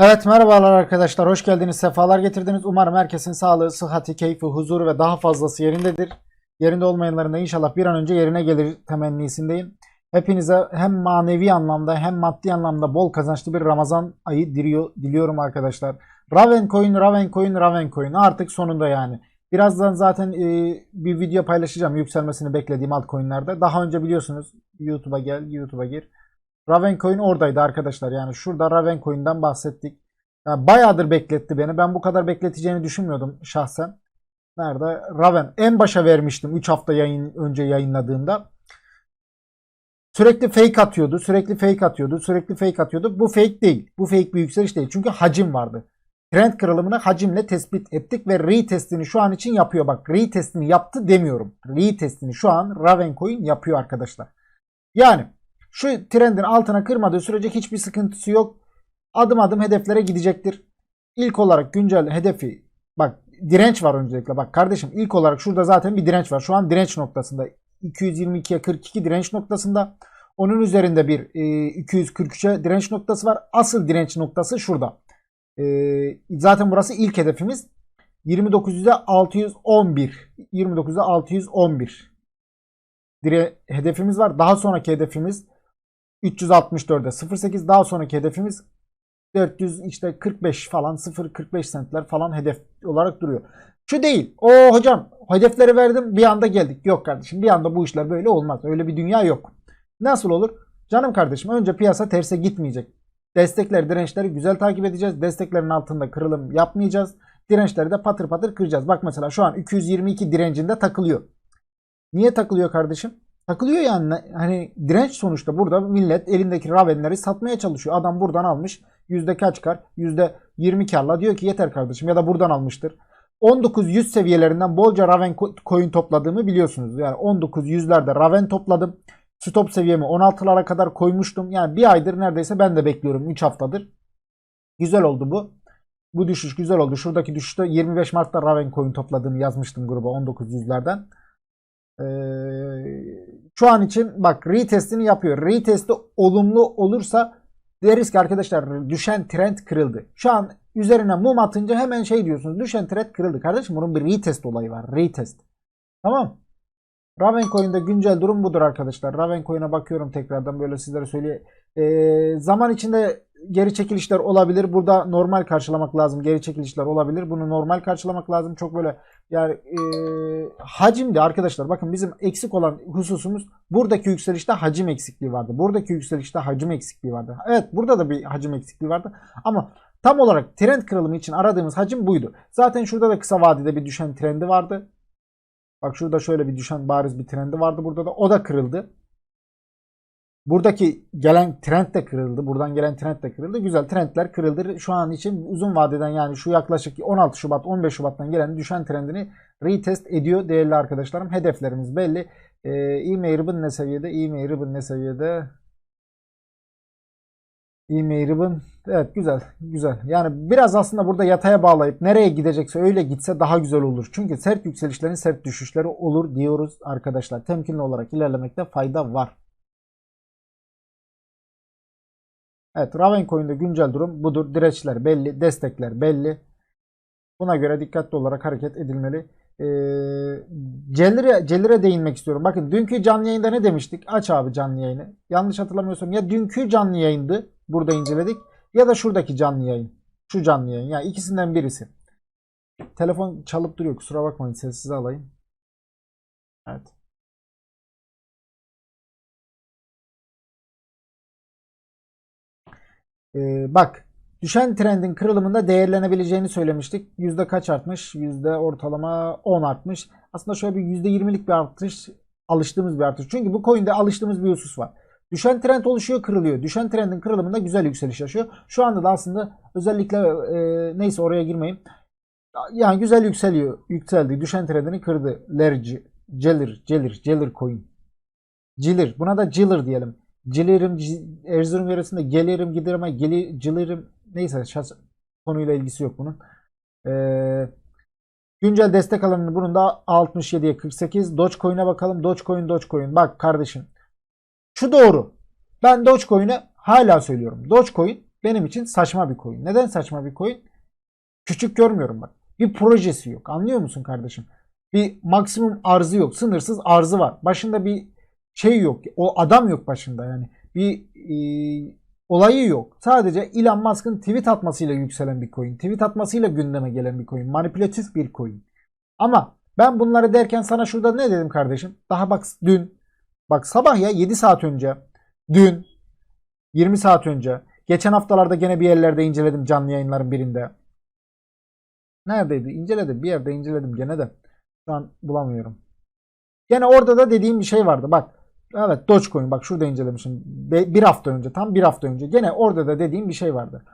Evet merhabalar arkadaşlar. Hoş geldiniz. Sefalar getirdiniz. Umarım herkesin sağlığı, sıhhati, keyfi, huzuru ve daha fazlası yerindedir. Yerinde olmayanların da inşallah bir an önce yerine gelir temennisindeyim. Hepinize hem manevi anlamda hem maddi anlamda bol kazançlı bir Ramazan ayı diliyor, diliyorum arkadaşlar. Ravencoin, Ravencoin, Ravencoin artık sonunda yani. Birazdan zaten e, bir video paylaşacağım yükselmesini beklediğim altcoin'lerde. Daha önce biliyorsunuz YouTube'a gel, YouTube'a gir. Ravencoin oradaydı arkadaşlar. Yani şurada Ravencoin'den bahsettik. Yani bayağıdır bekletti beni. Ben bu kadar bekleteceğini düşünmüyordum şahsen. Nerede? Raven. En başa vermiştim 3 hafta yayın önce yayınladığımda. Sürekli fake atıyordu. Sürekli fake atıyordu. Sürekli fake atıyordu. Bu fake değil. Bu fake bir yükseliş değil. Çünkü hacim vardı. Trend kırılımını hacimle tespit ettik ve retestini şu an için yapıyor. Bak retestini yaptı demiyorum. Retestini şu an Ravencoin yapıyor arkadaşlar. Yani şu trendin altına kırmadığı sürece hiçbir sıkıntısı yok. Adım adım hedeflere gidecektir. İlk olarak güncel hedefi bak direnç var öncelikle. Bak kardeşim ilk olarak şurada zaten bir direnç var. Şu an direnç noktasında. 222'ye 42 direnç noktasında. Onun üzerinde bir e, 243'e direnç noktası var. Asıl direnç noktası şurada. E, zaten burası ilk hedefimiz. 29'da 611. 29'da 611 dire hedefimiz var. Daha sonraki hedefimiz 364'e 08. Daha sonraki hedefimiz 400 işte 45 falan 0.45 sentler falan hedef olarak duruyor. Şu değil. O hocam hedefleri verdim bir anda geldik. Yok kardeşim bir anda bu işler böyle olmaz. Öyle bir dünya yok. Nasıl olur? Canım kardeşim önce piyasa terse gitmeyecek. Destekler, dirençleri güzel takip edeceğiz. Desteklerin altında kırılım yapmayacağız. Dirençleri de patır patır kıracağız. Bak mesela şu an 222 direncinde takılıyor. Niye takılıyor kardeşim? Takılıyor yani. Hani direnç sonuçta burada millet elindeki ravenleri satmaya çalışıyor. Adam buradan almış. Yüzde kaç kar? Yüzde 20 karla diyor ki yeter kardeşim ya da buradan almıştır. 19-100 seviyelerinden bolca raven coin topladığımı biliyorsunuz. Yani 19-100'lerde raven topladım. Stop seviyemi 16'lara kadar koymuştum. Yani bir aydır neredeyse ben de bekliyorum. 3 haftadır. Güzel oldu bu. Bu düşüş güzel oldu. Şuradaki düşüşte 25 Mart'ta raven coin topladığımı yazmıştım gruba 19-100'lerden. Ee, şu an için bak retestini yapıyor. Retesti olumlu olursa deriz ki arkadaşlar düşen trend kırıldı. Şu an üzerine mum atınca hemen şey diyorsunuz. Düşen trend kırıldı. Kardeşim bunun bir retest olayı var. Retest. Tamam. Ravencoin'de güncel durum budur arkadaşlar. Ravencoin'e bakıyorum tekrardan böyle sizlere söyleyeyim. Ee, zaman içinde geri çekilişler olabilir. Burada normal karşılamak lazım. Geri çekilişler olabilir. Bunu normal karşılamak lazım. Çok böyle yani e, hacimdi arkadaşlar. Bakın bizim eksik olan hususumuz buradaki yükselişte hacim eksikliği vardı. Buradaki yükselişte hacim eksikliği vardı. Evet burada da bir hacim eksikliği vardı. Ama tam olarak trend kırılımı için aradığımız hacim buydu. Zaten şurada da kısa vadede bir düşen trendi vardı. Bak şurada şöyle bir düşen bariz bir trendi vardı. Burada da o da kırıldı. Buradaki gelen trend de kırıldı. Buradan gelen trend de kırıldı. Güzel trendler kırıldı. Şu an için uzun vadeden yani şu yaklaşık 16 Şubat 15 Şubat'tan gelen düşen trendini retest ediyor değerli arkadaşlarım. Hedeflerimiz belli. Ee, e-mail ribbon ne seviyede? E-mail ribbon ne seviyede? E-mail ribbon evet güzel güzel. Yani biraz aslında burada yataya bağlayıp nereye gidecekse öyle gitse daha güzel olur. Çünkü sert yükselişlerin sert düşüşleri olur diyoruz arkadaşlar. Temkinli olarak ilerlemekte fayda var. Evet Ravencoin'de güncel durum budur. Dirençler belli, destekler belli. Buna göre dikkatli olarak hareket edilmeli. Ee, Celire, Celire değinmek istiyorum. Bakın dünkü canlı yayında ne demiştik? Aç abi canlı yayını. Yanlış hatırlamıyorsam ya dünkü canlı yayındı. Burada inceledik. Ya da şuradaki canlı yayın. Şu canlı yayın. Yani ikisinden birisi. Telefon çalıp duruyor. Kusura bakmayın. Sessize alayım. Evet. Ee, bak düşen trendin kırılımında değerlenebileceğini söylemiştik. Yüzde kaç artmış? Yüzde ortalama 10 artmış. Aslında şöyle bir yüzde 20'lik bir artış alıştığımız bir artış. Çünkü bu coin'de alıştığımız bir husus var. Düşen trend oluşuyor kırılıyor. Düşen trendin kırılımında güzel yükseliş yaşıyor. Şu anda da aslında özellikle e, neyse oraya girmeyeyim. Yani güzel yükseliyor. Yükseldi. Düşen trendini kırdı. Lerci, Celir, Celir, Celir coin. Cilir. Buna da Cilir diyelim. Cilirim, Erzurum yöresinde gelirim giderim ama geli, cilirim neyse şahs konuyla ilgisi yok bunun. Ee, güncel destek alanının bunun da 67'ye 48. Dogecoin'e bakalım. Dogecoin, Dogecoin. Bak kardeşim. Şu doğru. Ben Dogecoin'e hala söylüyorum. Dogecoin benim için saçma bir coin. Neden saçma bir coin? Küçük görmüyorum bak. Bir projesi yok. Anlıyor musun kardeşim? Bir maksimum arzı yok. Sınırsız arzı var. Başında bir şey yok. O adam yok başında yani. Bir e, olayı yok. Sadece Elon Musk'ın tweet atmasıyla yükselen bir coin. Tweet atmasıyla gündeme gelen bir coin. Manipülatif bir coin. Ama ben bunları derken sana şurada ne dedim kardeşim? Daha bak dün bak sabah ya 7 saat önce dün 20 saat önce geçen haftalarda gene bir yerlerde inceledim canlı yayınların birinde. Neredeydi? İnceledim. Bir yerde inceledim gene de. Şu an bulamıyorum. Gene orada da dediğim bir şey vardı. Bak Evet Dogecoin bak şurada incelemişim. Be- bir hafta önce tam bir hafta önce gene orada da dediğim bir şey vardı.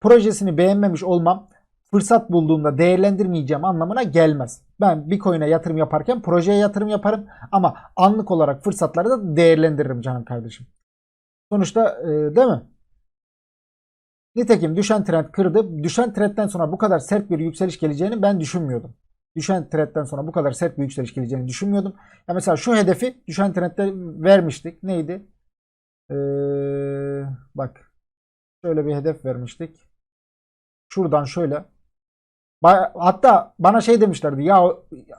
Projesini beğenmemiş olmam fırsat bulduğumda değerlendirmeyeceğim anlamına gelmez. Ben bir coin'e yatırım yaparken projeye yatırım yaparım ama anlık olarak fırsatları da değerlendiririm canım kardeşim. Sonuçta e, değil mi? Nitekim düşen trend kırdı. Düşen trendten sonra bu kadar sert bir yükseliş geleceğini ben düşünmüyordum. Düşen trendten sonra bu kadar sert bir yükseliş geleceğini düşünmüyordum. Ya mesela şu hedefi düşen trendde vermiştik. Neydi? Ee, bak. Şöyle bir hedef vermiştik. Şuradan şöyle. Hatta bana şey demişlerdi ya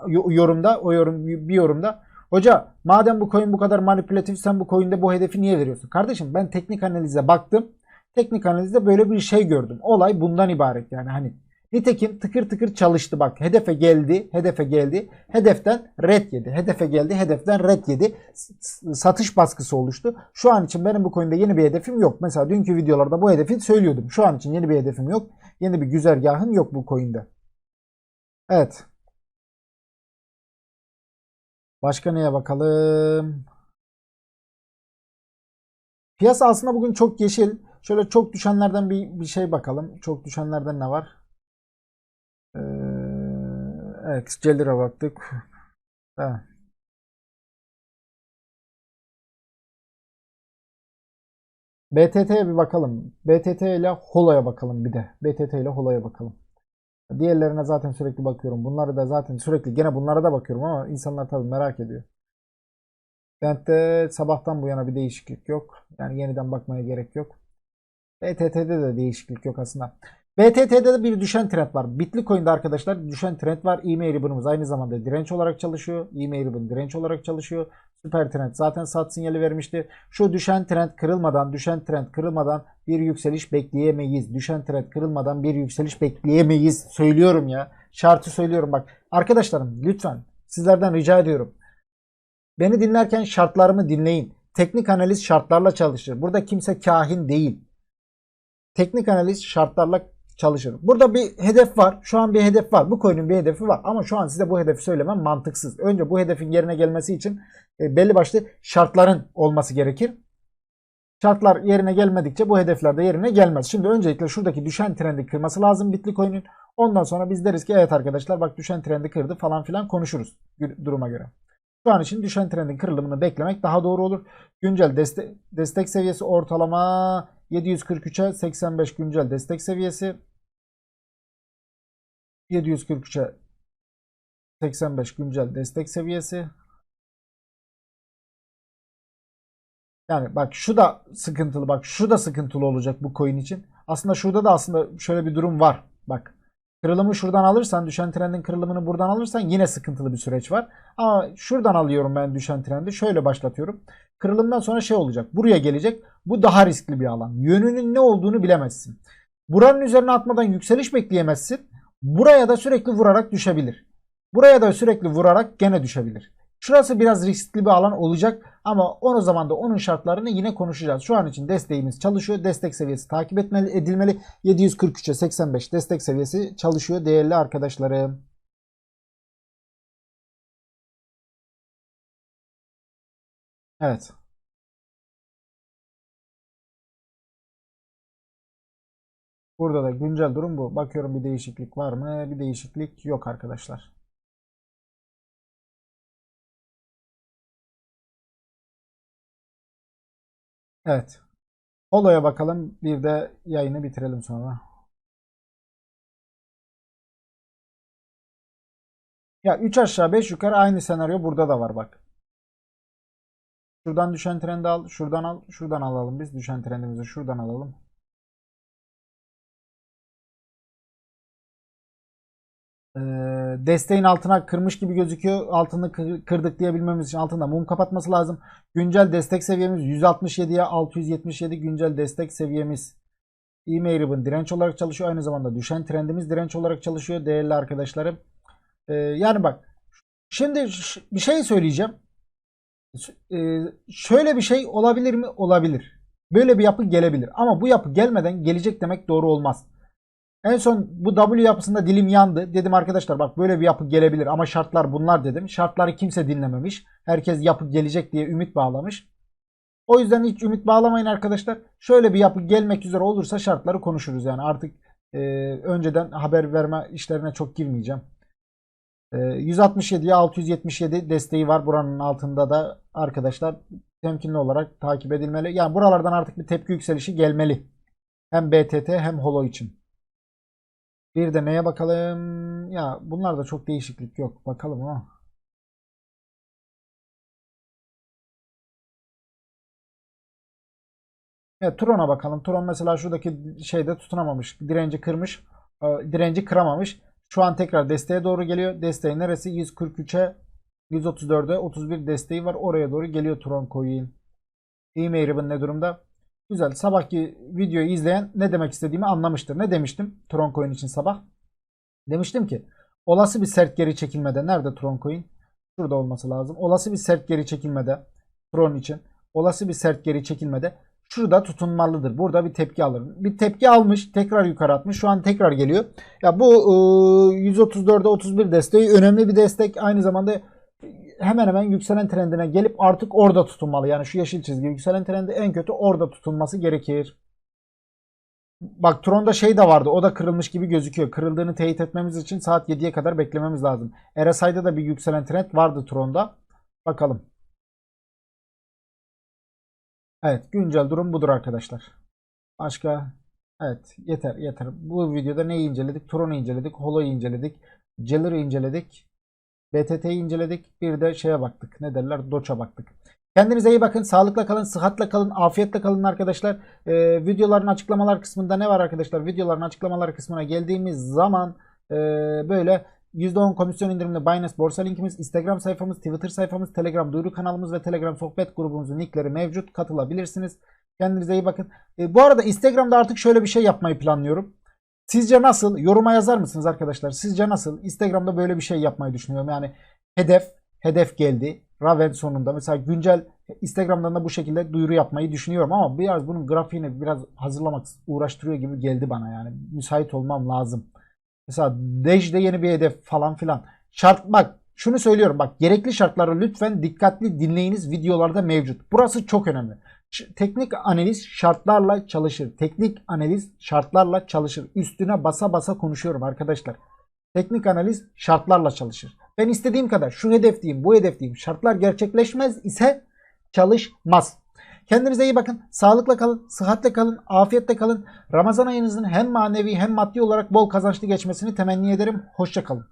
yorumda o yorum bir yorumda hoca madem bu coin bu kadar manipülatif sen bu coin'de bu hedefi niye veriyorsun? Kardeşim ben teknik analize baktım. Teknik analizde böyle bir şey gördüm. Olay bundan ibaret yani hani Nitekim tıkır tıkır çalıştı bak. Hedefe geldi, hedefe geldi. Hedeften red yedi. Hedefe geldi, hedeften red yedi. Satış baskısı oluştu. Şu an için benim bu coin'de yeni bir hedefim yok. Mesela dünkü videolarda bu hedefi söylüyordum. Şu an için yeni bir hedefim yok. Yeni bir güzergahım yok bu coin'de. Evet. Başka neye bakalım? Piyasa aslında bugün çok yeşil. Şöyle çok düşenlerden bir, bir şey bakalım. Çok düşenlerden ne var? Celir'e baktık. Ha. BTT'ye bir bakalım. BTT ile Hola'ya bakalım bir de. BTT ile Hola'ya bakalım. Diğerlerine zaten sürekli bakıyorum. Bunları da zaten sürekli gene bunlara da bakıyorum ama insanlar tabii merak ediyor. Bent'te sabahtan bu yana bir değişiklik yok. Yani yeniden bakmaya gerek yok. BTT'de de değişiklik yok aslında. BTT'de de bir düşen trend var. Bitcoin'de arkadaşlar düşen trend var. E-mail ribbon'umuz aynı zamanda direnç olarak çalışıyor. E-mail ribbon direnç olarak çalışıyor. Süper trend zaten sat sinyali vermişti. Şu düşen trend kırılmadan, düşen trend kırılmadan bir yükseliş bekleyemeyiz. Düşen trend kırılmadan bir yükseliş bekleyemeyiz. Söylüyorum ya. Şartı söylüyorum bak. Arkadaşlarım lütfen sizlerden rica ediyorum. Beni dinlerken şartlarımı dinleyin. Teknik analiz şartlarla çalışır. Burada kimse kahin değil. Teknik analiz şartlarla çalışır. Burada bir hedef var. Şu an bir hedef var. Bu coin'in bir hedefi var. Ama şu an size bu hedefi söylemem mantıksız. Önce bu hedefin yerine gelmesi için e, belli başlı şartların olması gerekir. Şartlar yerine gelmedikçe bu hedefler de yerine gelmez. Şimdi öncelikle şuradaki düşen trendi kırması lazım Bitcoin'in. Ondan sonra biz deriz ki evet arkadaşlar bak düşen trendi kırdı falan filan konuşuruz duruma göre. Şu an için düşen trendin kırılımını beklemek daha doğru olur. Güncel destek, destek seviyesi ortalama 743'e 85 güncel destek seviyesi. 743'e 85 güncel destek seviyesi. Yani bak şu da sıkıntılı bak şu da sıkıntılı olacak bu coin için. Aslında şurada da aslında şöyle bir durum var. Bak kırılımı şuradan alırsan düşen trendin kırılımını buradan alırsan yine sıkıntılı bir süreç var. Ama şuradan alıyorum ben düşen trendi. Şöyle başlatıyorum. Kırılımdan sonra şey olacak. Buraya gelecek. Bu daha riskli bir alan. Yönünün ne olduğunu bilemezsin. Buranın üzerine atmadan yükseliş bekleyemezsin. Buraya da sürekli vurarak düşebilir. Buraya da sürekli vurarak gene düşebilir. Şurası biraz riskli bir alan olacak ama o zaman da onun şartlarını yine konuşacağız. Şu an için desteğimiz çalışıyor. Destek seviyesi takip etmeli, edilmeli. 743'e 85 destek seviyesi çalışıyor değerli arkadaşlarım. Evet. Burada da güncel durum bu. Bakıyorum bir değişiklik var mı? Bir değişiklik yok arkadaşlar. Evet. Holo'ya bakalım. Bir de yayını bitirelim sonra. Ya 3 aşağı 5 yukarı aynı senaryo burada da var bak. Şuradan düşen trendi al. Şuradan al. Şuradan alalım biz. Düşen trendimizi şuradan alalım. Ee, desteğin altına kırmış gibi gözüküyor. Altını kır- kırdık diyebilmemiz için altında mum kapatması lazım. Güncel destek seviyemiz 167'ye 677 güncel destek seviyemiz. E-mail ribbon direnç olarak çalışıyor. Aynı zamanda düşen trendimiz direnç olarak çalışıyor değerli arkadaşlarım. Ee, yani bak şimdi bir şey söyleyeceğim. Ee, şöyle bir şey olabilir mi? Olabilir. Böyle bir yapı gelebilir. Ama bu yapı gelmeden gelecek demek doğru olmaz. En son bu W yapısında dilim yandı. Dedim arkadaşlar bak böyle bir yapı gelebilir ama şartlar bunlar dedim. Şartları kimse dinlememiş. Herkes yapı gelecek diye ümit bağlamış. O yüzden hiç ümit bağlamayın arkadaşlar. Şöyle bir yapı gelmek üzere olursa şartları konuşuruz yani. Artık e, önceden haber verme işlerine çok girmeyeceğim. E, 167'ye 677 desteği var. Buranın altında da arkadaşlar temkinli olarak takip edilmeli. Yani buralardan artık bir tepki yükselişi gelmeli. Hem BTT hem Holo için. Bir de neye bakalım? Ya bunlarda çok değişiklik yok. Bakalım ama. Evet Tron'a bakalım. Tron mesela şuradaki şeyde tutunamamış. Direnci kırmış. e, Direnci kıramamış. Şu an tekrar desteğe doğru geliyor. Desteği neresi? 143'e 134'e 31 desteği var. Oraya doğru geliyor Tron Coin. E-mail ribbon ne durumda? Güzel. Sabahki videoyu izleyen ne demek istediğimi anlamıştır. Ne demiştim Tron Coin için sabah? Demiştim ki olası bir sert geri çekilmede nerede Tron Coin? Şurada olması lazım. Olası bir sert geri çekilmede Tron için olası bir sert geri çekilmede şurada tutunmalıdır. Burada bir tepki alır. Bir tepki almış, tekrar yukarı atmış. Şu an tekrar geliyor. Ya bu ıı, 134'e 31 desteği önemli bir destek. Aynı zamanda hemen hemen yükselen trendine gelip artık orada tutunmalı. Yani şu yeşil çizgi yükselen trendi en kötü orada tutunması gerekir. Bak Tron'da şey de vardı. O da kırılmış gibi gözüküyor. Kırıldığını teyit etmemiz için saat 7'ye kadar beklememiz lazım. RSI'da da bir yükselen trend vardı Tron'da. Bakalım. Evet, güncel durum budur arkadaşlar. Başka Evet, yeter yeter. Bu videoda neyi inceledik? Tron'u inceledik, Holo'yu inceledik, Jeller'ı inceledik, BTT'yi inceledik. Bir de şeye baktık. Ne derler? Doç'a baktık. Kendinize iyi bakın. Sağlıkla kalın, sıhhatle kalın, afiyetle kalın arkadaşlar. Ee, videoların açıklamalar kısmında ne var arkadaşlar? Videoların açıklamalar kısmına geldiğimiz zaman e, böyle %10 komisyon indirimli Binance borsa linkimiz, Instagram sayfamız, Twitter sayfamız, Telegram duyuru kanalımız ve Telegram sohbet grubumuzun linkleri mevcut. Katılabilirsiniz. Kendinize iyi bakın. E, bu arada Instagram'da artık şöyle bir şey yapmayı planlıyorum. Sizce nasıl? Yoruma yazar mısınız arkadaşlar? Sizce nasıl? Instagram'da böyle bir şey yapmayı düşünüyorum. Yani hedef, hedef geldi. Raven sonunda. Mesela güncel Instagram'dan da bu şekilde duyuru yapmayı düşünüyorum ama biraz bunun grafiğini biraz hazırlamak uğraştırıyor gibi geldi bana yani. Müsait olmam lazım. Mesela Dej'de yeni bir hedef falan filan. Şart bak şunu söylüyorum bak gerekli şartları lütfen dikkatli dinleyiniz videolarda mevcut. Burası çok önemli. Teknik analiz şartlarla çalışır. Teknik analiz şartlarla çalışır. Üstüne basa basa konuşuyorum arkadaşlar. Teknik analiz şartlarla çalışır. Ben istediğim kadar şu hedef diyeyim, bu hedef diyeyim. Şartlar gerçekleşmez ise çalışmaz. Kendinize iyi bakın. Sağlıkla kalın, sıhhatle kalın, afiyetle kalın. Ramazan ayınızın hem manevi hem maddi olarak bol kazançlı geçmesini temenni ederim. Hoşça kalın.